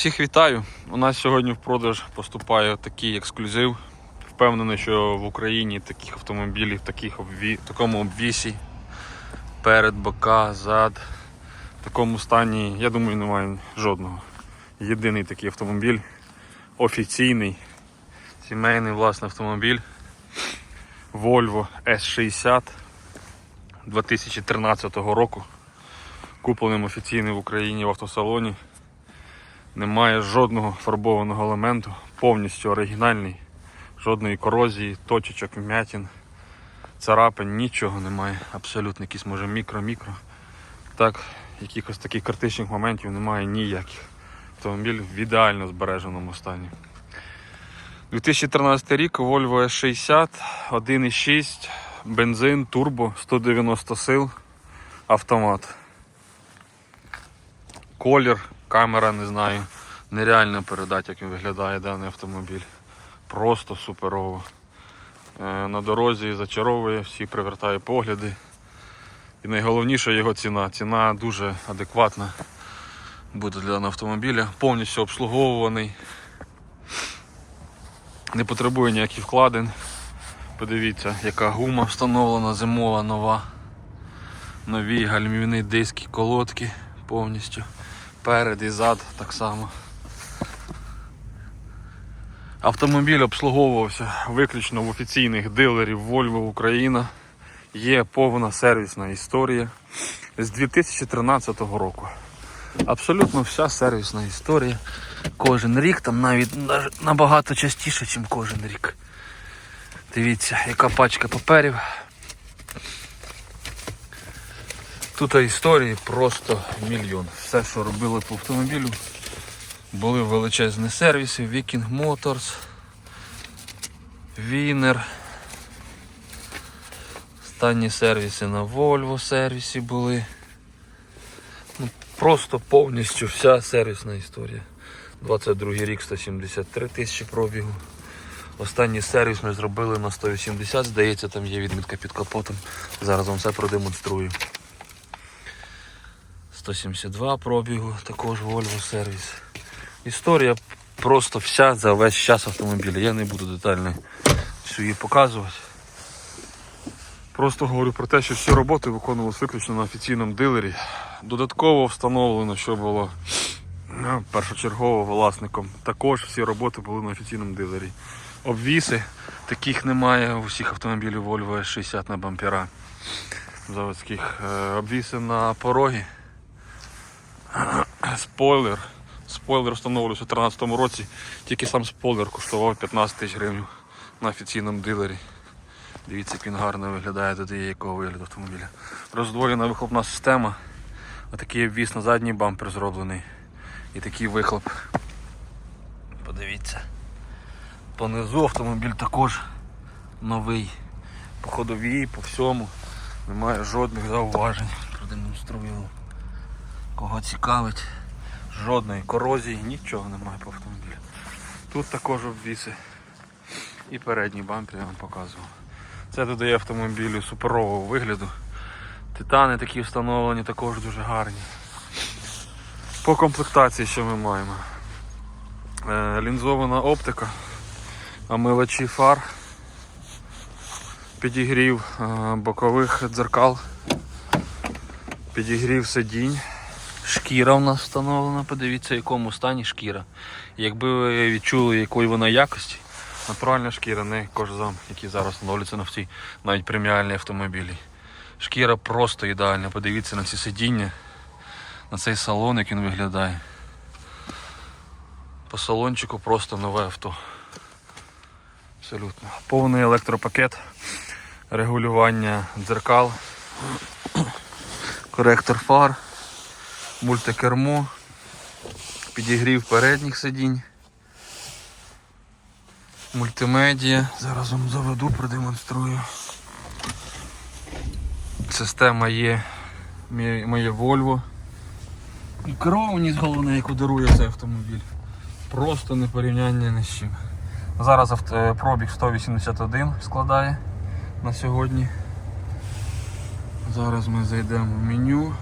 Всіх вітаю! У нас сьогодні в продаж поступає такий ексклюзив. Впевнений, що в Україні таких автомобілів, таких обві... такому обвісі, перед, бока, зад, в такому стані, я думаю, немає жодного. Єдиний такий автомобіль, офіційний, сімейний власний автомобіль Volvo S60 2013 року. Купленим офіційним в Україні в автосалоні. Немає жодного фарбованого елементу, повністю оригінальний, жодної корозії, точечок, вмятин, царапин, нічого немає. Абсолютно якісь може мікро-мікро. Так, якихось таких критичних моментів немає ніяких. Автомобіль в ідеально збереженому стані. 2013 рік Volvo S60, 1.6, бензин, турбо, 190 сил, автомат. Колір, камера, не знаю. Нереально передати, як він виглядає даний автомобіль. Просто суперово. Е, На дорозі зачаровує, всі привертає погляди. І найголовніше його ціна. Ціна дуже адекватна буде для автомобіля. Повністю обслуговуваний. Не потребує ніяких вкладень. Подивіться, яка гума встановлена, зимова, нова. Нові гальмівні диски, колодки повністю. Перед і зад так само. Автомобіль обслуговувався виключно в офіційних дилерів Volvo Україна. Є повна сервісна історія з 2013 року. Абсолютно вся сервісна історія. Кожен рік, там навіть набагато частіше, ніж кожен рік. Дивіться, яка пачка паперів. Тут історії просто мільйон. Все, що робили по автомобілю, були величезні сервіси, Viking Motors, Wiener. Останні сервіси на Volvo сервісі були. Ну, просто повністю вся сервісна історія. 22 рік 173 тисячі пробігу. Останній сервіс ми зробили на 180, здається, там є відмітка під капотом. Зараз вам все продемонструю. 172 пробігу, також Volvo сервіс. Історія просто вся за весь час автомобіля. Я не буду детально всю її показувати. Просто говорю про те, що всі роботи виконувалися виключно на офіційному дилері. Додатково встановлено, що було ну, першочергово власником. Також всі роботи були на офіційному дилері. Обвіси, таких немає у всіх автомобілів Volvo S60 на бампера заводських. Е, Обвіси на порогі. Спойлер. Спойлер встановлювався у 2013 році. Тільки сам спойлер коштував 15 тисяч гривень на офіційному дилері. Дивіться, як він гарно виглядає, додає якого вигляду автомобіля. Роздвоєна вихлопна система. Отакий обвіс на задній бампер зроблений. І такий вихлоп. Подивіться. Понизу автомобіль також новий. По ходовій, по всьому. Немає жодних зауважень. Продемонструю. Кого цікавить, жодної корозії, нічого немає по автомобілю. Тут також обвіси. І передній бампер я вам показував. Це додає автомобілю суперового вигляду. Титани такі встановлені, також дуже гарні. По комплектації що ми маємо? Е, лінзована оптика, омивачі фар, підігрів е, бокових дзеркал, підігрів сидінь. Шкіра у нас встановлена, подивіться, в якому стані шкіра. Якби ви відчули, якої вона якості, натуральна шкіра, не кожзам, який зараз встановлюється на всі навіть преміальні автомобілі. Шкіра просто ідеальна. Подивіться на ці сидіння, на цей салон, як він виглядає. По салончику просто нове авто. Абсолютно. Повний електропакет, регулювання дзеркал, коректор фар мультикермо, підігрів передніх сидінь, мультимедіа. Зараз вам заведу, продемонструю. Система є моє Volvo. І керованість головне, яку дарує цей автомобіль. Просто не порівняння ні з чим. Зараз авто, е, пробіг 181 складає на сьогодні. Зараз ми зайдемо в меню.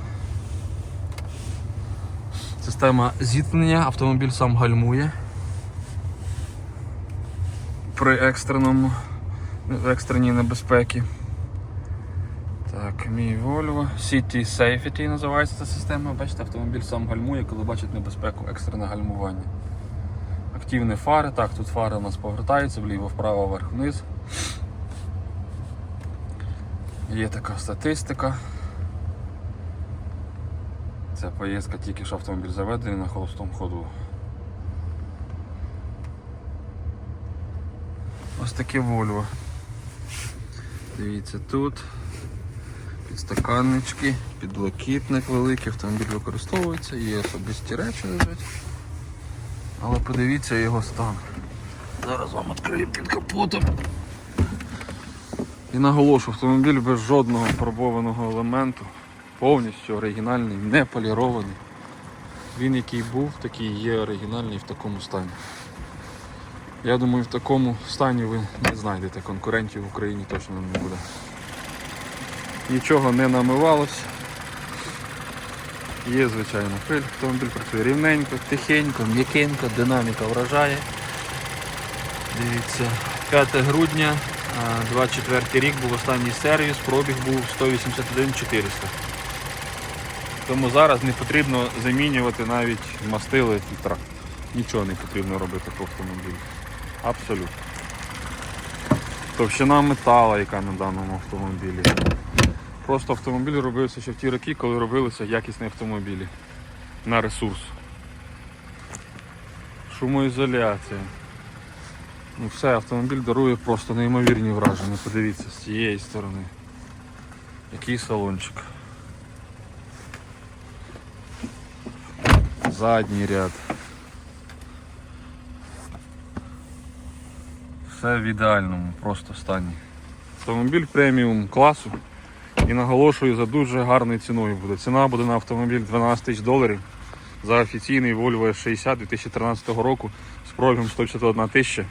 Система зіткнення, автомобіль сам гальмує. При екстреному екстреній небезпеці. Так, мій Volvo. City Safety називається ця система. Бачите, автомобіль сам гальмує, коли бачить небезпеку, екстрене гальмування. Активні фари. Так, тут фари у нас повертаються вліво, вправо, вверх, вниз. Є така статистика. Це поїздка тільки що автомобіль заведений на холостому ходу. Ось таке Volvo. Дивіться тут. Підстаканнички, підлокітник великий, автомобіль використовується, є особисті речі лежать. Але подивіться його стан. Зараз вам відкрию під капотом. І наголошу, автомобіль без жодного фарбованого елементу, повністю оригінальний, не полірований. Він який був, такий є оригінальний в такому стані. Я думаю, в такому стані ви не знайдете конкурентів в Україні точно не буде. Нічого не намивалось. Є звичайно пиль, автомобіль працює рівненько, тихенько, м'якенько, динаміка вражає. Дивіться, 5 грудня, 24 рік був останній сервіс, пробіг був 181 400. Тому зараз не потрібно замінювати навіть мастили фільтра. Нічого не потрібно робити по автомобілю. Абсолютно. Товщина метала, яка на даному автомобілі. Просто автомобіль робився ще в ті роки, коли робилися якісні автомобілі на ресурс. Шумоізоляція. Ну все, автомобіль дарує просто неймовірні враження. Подивіться з цієї сторони. Який салончик. Задній ряд. Все в ідеальному просто стані. Автомобіль преміум класу. І наголошую за дуже гарною ціною буде. Ціна буде на автомобіль 12 тисяч доларів. За офіційний Volvo S60 2013 року з пробігом 151 тисяча.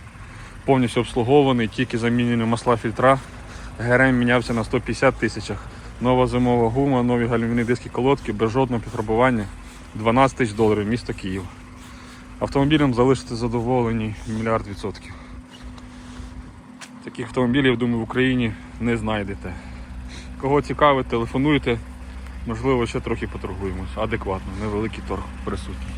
Повністю обслугований, тільки замінені масла фільтра. ГРМ мінявся на 150 тисячах. Нова зимова гума, нові гальмівні диски колодки, без жодного підфарбування. 12 тисяч доларів, місто Київ. Автомобілем залишите задоволені мільярд відсотків. Таких автомобілів, думаю, в Україні не знайдете. Кого цікавить, телефонуйте. Можливо, ще трохи поторгуємось. Адекватно, невеликий торг присутній.